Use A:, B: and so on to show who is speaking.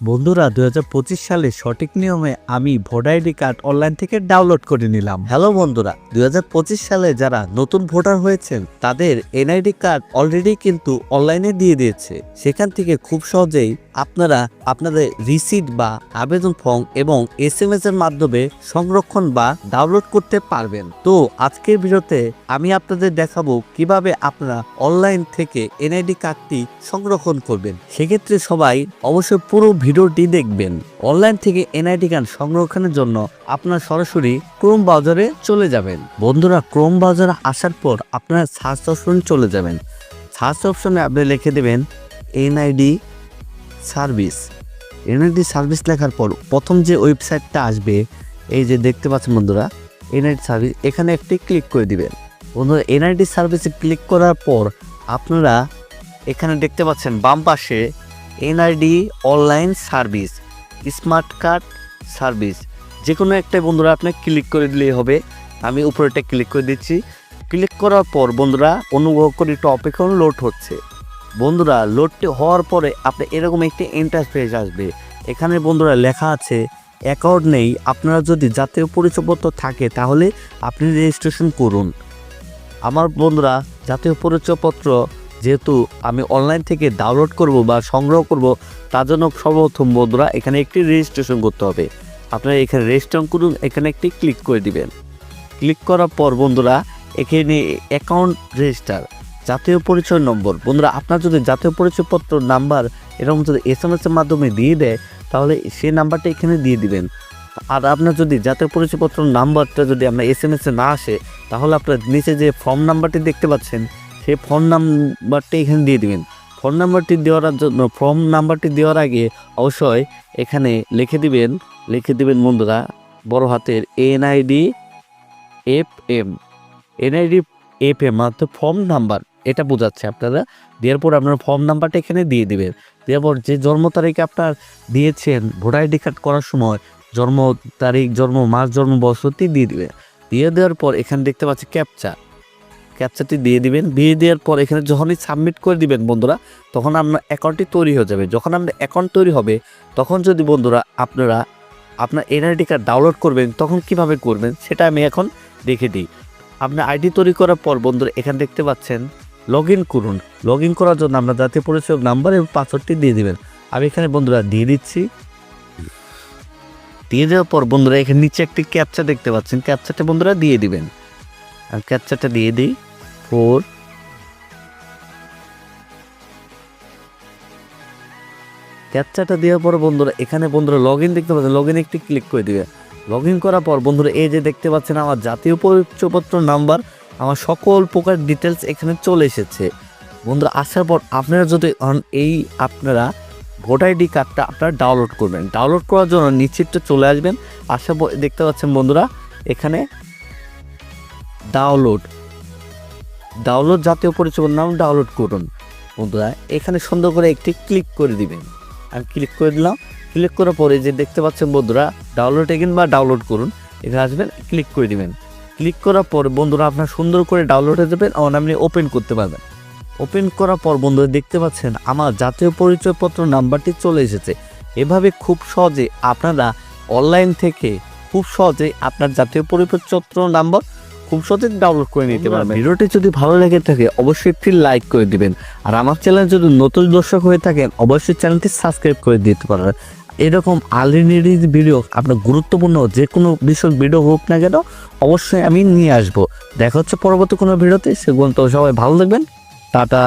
A: বন্ধুরা দুই হাজার পঁচিশ সালে সঠিক নিয়মে আমি ভোটার আইডি কার্ড অনলাইন থেকে ডাউনলোড করে নিলাম। হ্যালো বন্ধুরা দু হাজার পঁচিশ সালে যারা নতুন ভোটার হয়েছেন, তাদের এনআইডি কার্ড অলরেডি কিন্তু অনলাইনে দিয়ে দিয়েছে। সেখান থেকে খুব সহজেই আপনারা আপনাদের রিসিট বা আবেদন ফর্ম এবং এস এম এস এর মাধ্যমে সংরক্ষণ বা ডাউনলোড করতে পারবেন। তো আজকের ভিডিওতে আমি আপনাদের দেখাবো কীভাবে আপনারা অনলাইন থেকে এনআইডি কার্ডটি সংরক্ষণ করবেন। সেক্ষেত্রে সবাই অবশ্যই পুরো ভিডিওটি দেখবেন। অনলাইন থেকে এনআইডি কার্ড সংরক্ষণের জন্য আপনার সরাসরি ক্রোম ব্রাউজারে চলে যাবেন। বন্ধুরা ক্রোম ব্রাউজারে আসার পর আপনারা সার্চ অপশন চলে যাবেন। সার্চ অপশনে আপনি লিখে দেবেন এনআইডি সার্ভিস। এনআইডি সার্ভিস লেখার পর প্রথম যে ওয়েবসাইটটা আসবে, এই যে দেখতে পাচ্ছেন বন্ধুরা, এনআইডি সার্ভিস, এখানে একটি ক্লিক করে দিবেন। বন্ধুরা, এনআইডি সার্ভিসে ক্লিক করার পর আপনারা এখানে দেখতে পাচ্ছেন বাম পাশে NID online service, smart card service. যে কোনো একটা বন্ধুরা আপনি ক্লিক করে দিলেই হবে। আমি উপরেটা ক্লিক করে দিচ্ছি। ক্লিক করার পর বন্ধুরা অনুগ্রহ করে একটু অপেক্ষা লোড হচ্ছে। বন্ধুরা লোডটি হওয়ার পরে আপনি এরকম একটি ইন্টারফেস আসবে। এখানে বন্ধুরা লেখা আছে, অ্যাকাউন্ট নেই। আপনারা যদি জাতীয় পরিচয়পত্র থাকে তাহলে আপনি রেজিস্ট্রেশন করুন। আমার বন্ধুরা, জাতীয় পরিচয়পত্র যেহেতু আমি অনলাইন থেকে ডাউনলোড করব বা সংগ্রহ করব, তার জন্য সর্বপ্রথম বন্ধুরা এখানে একটি রেজিস্ট্রেশন করতে হবে। আপনারা এখানে রেজিস্ট্রেশন করুন, এখানে একটি ক্লিক করে দিবেন। ক্লিক করার পর বন্ধুরা, এখানে অ্যাকাউন্ট রেজিস্টার জাতীয় পরিচয় নম্বর। বন্ধুরা, আপনার যদি জাতীয় পরিচয়পত্র নাম্বার এরকম যদি এস এম এর মাধ্যমে দিয়ে দেয়, তাহলে সেই নাম্বারটা এখানে দিয়ে দিবেন। আর আপনার যদি জাতীয় পরিচয়পত্র নাম্বারটা যদি আপনার এস এম এসে না আসে, তাহলে আপনার নিচে যে ফর্ম নাম্বারটি দেখতে পাচ্ছেন সেই ফোন নাম্বারটি এখানে দিয়ে দিবেন। ফোন নাম্বারটি দেওয়ার জন্য ফর্ম নাম্বারটি দেওয়ার আগে অবশ্যই এখানে লিখে দিবেন লিখে দিবেন বন্ধুরা, বড় হাতের NID F M NID F M অর্থাৎ ফর্ম নাম্বার, এটা বোঝাচ্ছে আপনারা। দেওয়ার পর আপনার ফর্ম নাম্বারটা এখানে দিয়ে দিবেন। দেওয়ার পর যে জন্ম তারিখ আপনার দিয়েছেন, ভোটার আইডি কার্ড করার সময়, জন্ম তারিখ, জন্ম মাস, জন্ম বছরটি দিয়ে দিবেন। দিয়ে দেওয়ার পর এখানে দেখতে পাচ্ছি ক্যাপচা। ক্যাপচারটি দিয়ে দিবেন। দিয়ে দেওয়ার পর এখানে যখনই সাবমিট করে দিবেন বন্ধুরা, তখন আপনার অ্যাকাউন্টটি তৈরি হয়ে যাবে। যখন আপনার অ্যাকাউন্ট তৈরি হবে, তখন যদি বন্ধুরা আপনারা আপনার এনআইডি কার্ড ডাউনলোড করবেন, তখন কীভাবে করবেন সেটা আমি এখন দেখে দিই। আপনার আইডি তৈরি করার পর বন্ধুরা, এখানে দেখতে পাচ্ছেন লগ করুন। লগ করার জন্য আপনার জাতীয় পরিচয় নাম্বার এবং পাসওয়ার্ডটি দিয়ে দিবেন। আমি এখানে বন্ধুরা দিয়ে দিচ্ছি। দিয়ে দেওয়ার পর বন্ধুরা, এখানে নিচে একটি ক্যাপচা দেখতে পাচ্ছেন। ক্যাপচাটা বন্ধুরা দিয়ে দিবেন। আর ক্যাপচাটা দিয়ে দিই। ফোর ক্যাপচারটা দেওয়ার পর বন্ধুরা, এখানে বন্ধুরা লগ ইন দেখতে পাচ্ছেন লগ ইন একটি ক্লিক করে দিবে। লগ ইন করার পর বন্ধুরা, এই যে দেখতে পাচ্ছেন, আমার জাতীয় পরিচয়পত্র নাম্বার আমার সকল প্রকার ডিটেলস এখানে চলে এসেছে। বন্ধুরা, আসার পর আপনারা যদি এই আপনারা ভোটার আইডি কার্ডটা আপনারা ডাউনলোড করবেন। ডাউনলোড করার জন্য নিশ্চিতটা চলে আসবেন। আসার পর দেখতে পাচ্ছেন বন্ধুরা, এখানে ডাউনলোড। ডাউনলোড জাতীয় পরিচয় নাম ডাউনলোড করুন। বন্ধুরা, এখানে সুন্দর করে একটি ক্লিক করে দিবেন। আমি ক্লিক করে দিলাম। ক্লিক করার পরে যে দেখতে পাচ্ছেন বন্ধুরা, ডাউনলোড এগেন বা ডাউনলোড করুন। এখানে আসবেন, ক্লিক করে দিবেন। ক্লিক করার পর বন্ধুরা, আপনার সুন্দর করে ডাউনলোড হয়ে যাবেন এবং আপনি ওপেন করতে পারবেন। ওপেন করার পর বন্ধুরা, দেখতে পাচ্ছেন আমার জাতীয় পরিচয়পত্র নাম্বারটি চলে এসেছে। এভাবে খুব সহজে আপনারা অনলাইন থেকে খুব সহজে আপনার জাতীয় পরিচয়পত্র নাম্বার খুব সহজে ডাউনলোড করে নিতে পারবেন। ভিডিওটি যদি ভালো লেগে থাকে অবশ্যই একটি লাইক করে দিবেন। আর আমার চ্যানেল যদি নতুন দর্শক হয়ে থাকেন অবশ্যই চ্যানেলটি সাবস্ক্রাইব করে দিতে পারবেন এরকম আর্লি ভিডিও আপনার গুরুত্বপূর্ণ যে কোনো বিষয় ভিডিও হোক না কেন অবশ্যই আমি নিয়ে আসব। দেখা হচ্ছে পরবর্তী কোনো ভিডিওতে সেগুলো তো সবাই ভালো দেখবেন টাটা।